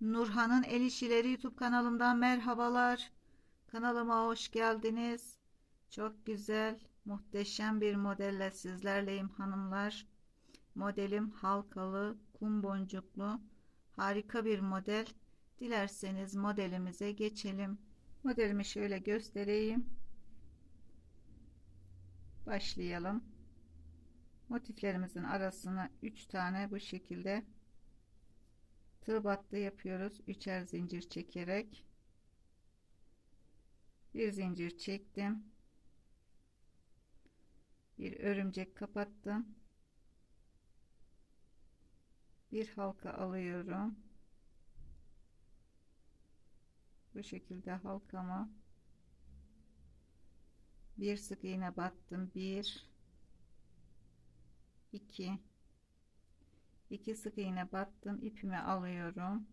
Nurhan'ın El İşileri YouTube kanalımdan merhabalar. Kanalıma hoş geldiniz. Çok güzel, muhteşem bir modelle sizlerleyim hanımlar. Modelim halkalı, kum boncuklu, harika bir model. Dilerseniz modelimize geçelim. Modelimi şöyle göstereyim. Başlayalım. Motiflerimizin arasına 3 tane bu şekilde tığ battı yapıyoruz. Üçer zincir çekerek bir zincir çektim. Bir örümcek kapattım. Bir halka alıyorum. Bu şekilde halkama bir sık iğne battım. Bir, iki, iki sık iğne battım. ipimi alıyorum.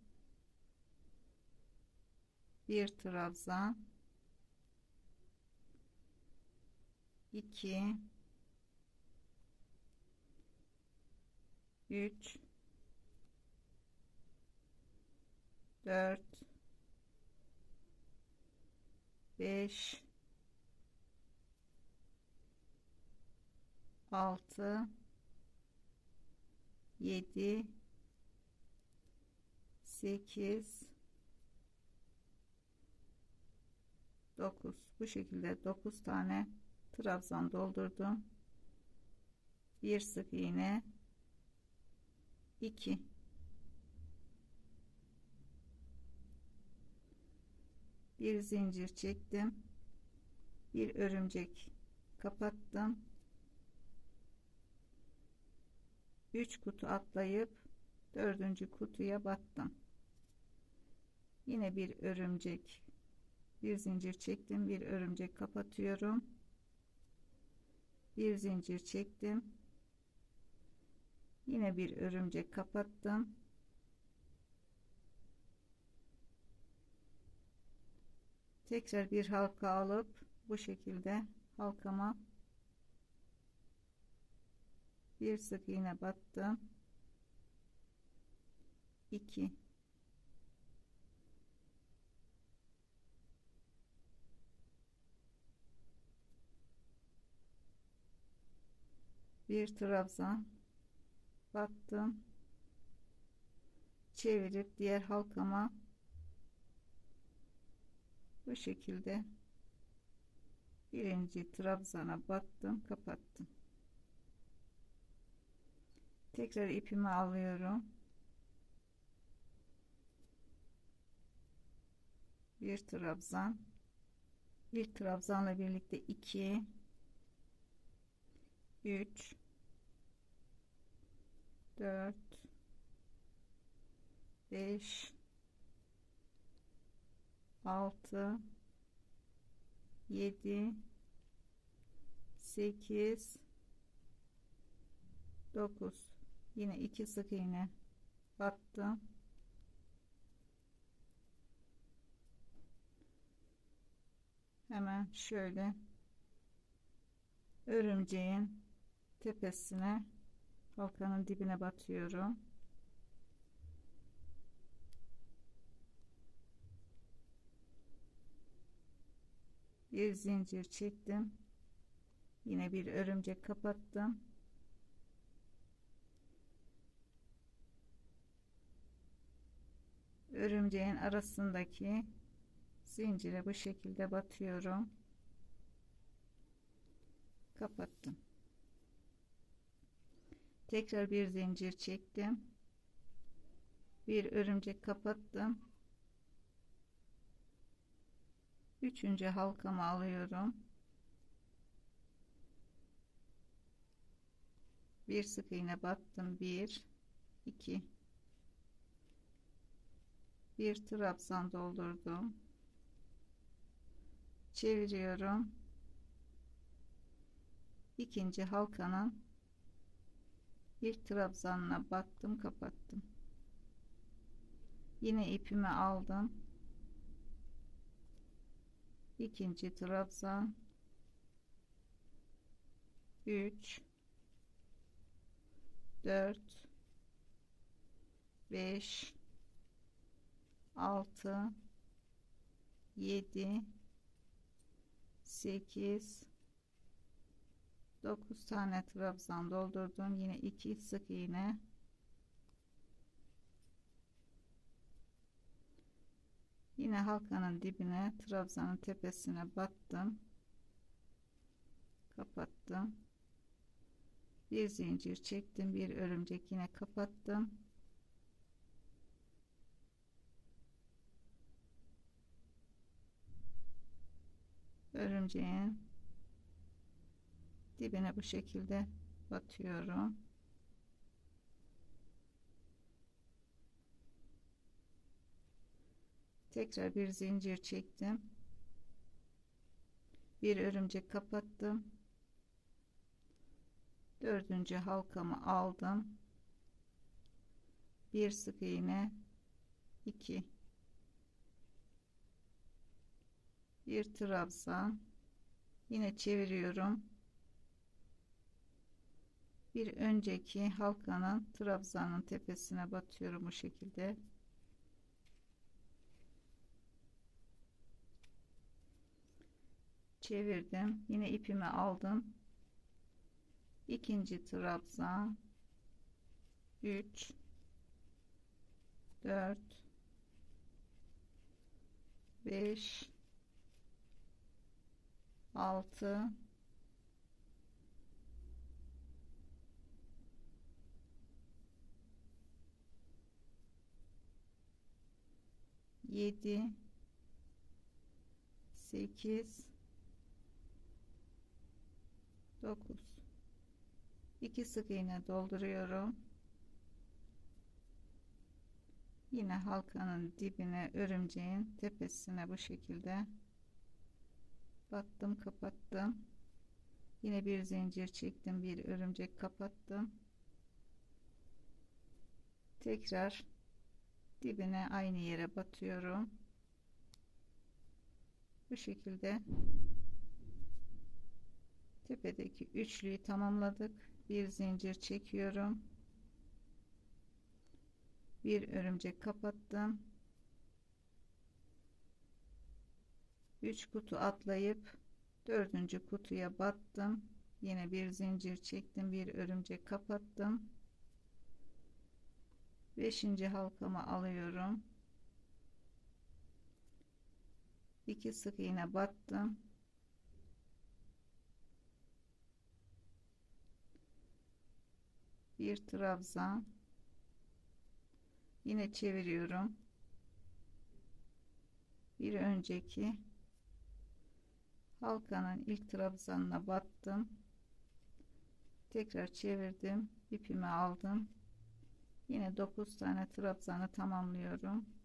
Bir trabzan, iki, üç, dört, beş, altı, yedi, sekiz, dokuz. Bu şekilde dokuz tane trabzan doldurdum. Bir sık iğne, iki. Bir zincir çektim. Bir örümcek kapattım. 3 kutu atlayıp dördüncü kutuya battım. Yine bir örümcek bir zincir çektim bir örümcek kapatıyorum. Bir zincir çektim. Yine bir örümcek kapattım. Tekrar bir halka alıp bu şekilde halkama bir sık iğne battım. 2 bir trabzan battım. Çevirip diğer halkama bu şekilde birinci trabzana battım kapattım tekrar ipimi alıyorum. Bir trabzan. Bir trabzanla birlikte 2 3 4 5 6 7 8 9 yine iki sık iğne battım. Hemen şöyle örümceğin tepesine halkanın dibine batıyorum. Bir zincir çektim. Yine bir örümcek kapattım örümceğin arasındaki zincire bu şekilde batıyorum. Kapattım. Tekrar bir zincir çektim. Bir örümcek kapattım. Üçüncü halkamı alıyorum. Bir sık iğne battım. Bir iki bir trabzan doldurdum. Çeviriyorum. İkinci halkanın ilk trabzanına battım kapattım. Yine ipimi aldım. İkinci trabzan. 3 4 5 6 7 8 9 tane trabzan doldurdum. Yine 2 sık iğne. Yine halkanın dibine trabzanın tepesine battım. Kapattım. Bir zincir çektim bir örümcek yine kapattım örümceğin dibine bu şekilde batıyorum. Tekrar bir zincir çektim. Bir örümcek kapattım. Dördüncü halkamı aldım. Bir sık iğne 2 bir trabzan yine çeviriyorum. Bir önceki halkanın trabzanın tepesine batıyorum bu şekilde. Çevirdim. Yine ipimi aldım. İkinci trabzan 3 4 5 6 7 8 9 2 sık iğne dolduruyorum. Yine halkanın dibine örümceğin tepesine bu şekilde battım kapattım yine bir zincir çektim bir örümcek kapattım tekrar dibine aynı yere batıyorum. Bu şekilde tepedeki üçlüyü tamamladık. Bir zincir çekiyorum. Bir örümcek kapattım 3 kutu atlayıp dördüncü kutuya battım. Yine bir zincir çektim bir örümcek kapattım. Beşinci halkamı alıyorum. 2 sık iğne battım. Bir trabzan. Yine çeviriyorum. Bir önceki halkanın ilk trabzanına battım. Tekrar çevirdim. İpimi aldım. Yine 9 tane trabzanı tamamlıyorum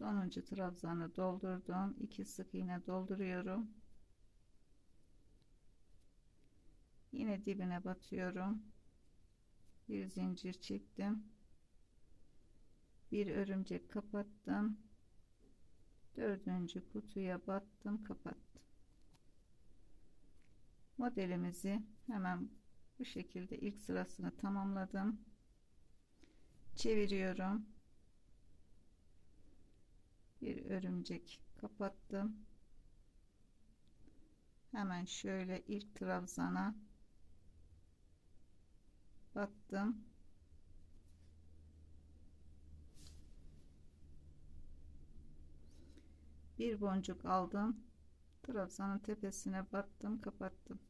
sonuncu trabzanı doldurdum. 2 sık iğne dolduruyorum. Yine dibine batıyorum. Bir zincir çektim. Bir örümcek kapattım. Dördüncü kutuya battım kapattım. Modelimizi hemen bu şekilde ilk sırasını tamamladım. Çeviriyorum bir örümcek kapattım. Hemen şöyle ilk trabzana battım. Bir boncuk aldım. Trabzanın tepesine battım kapattım.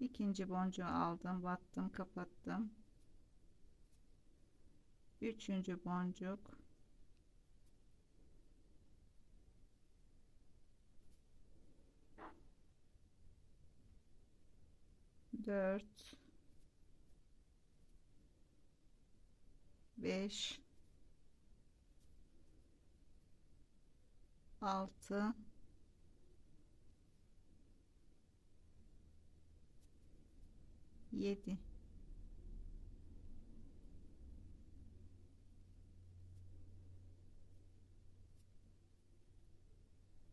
İkinci boncuğu aldım battım kapattım. Üçüncü boncuk dört. Beş. Altı. 7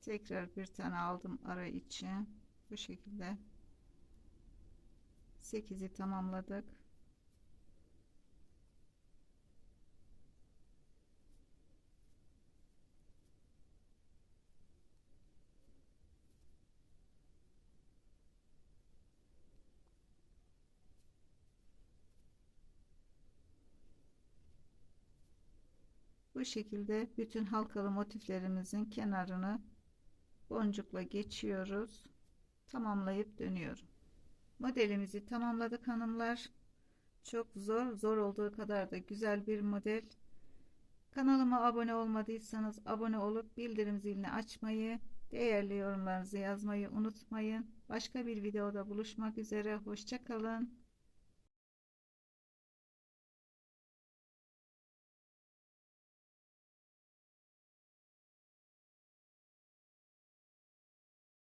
tekrar bir tane aldım ara içi. Bu şekilde 8'i tamamladık Bu şekilde bütün halkalı motiflerimizin kenarını boncukla geçiyoruz. Tamamlayıp dönüyorum. Modelimizi tamamladık hanımlar. Çok zor, zor olduğu kadar da güzel bir model. Kanalıma abone olmadıysanız abone olup bildirim zilini açmayı, değerli yorumlarınızı yazmayı unutmayın. Başka bir videoda buluşmak üzere. Hoşçakalın.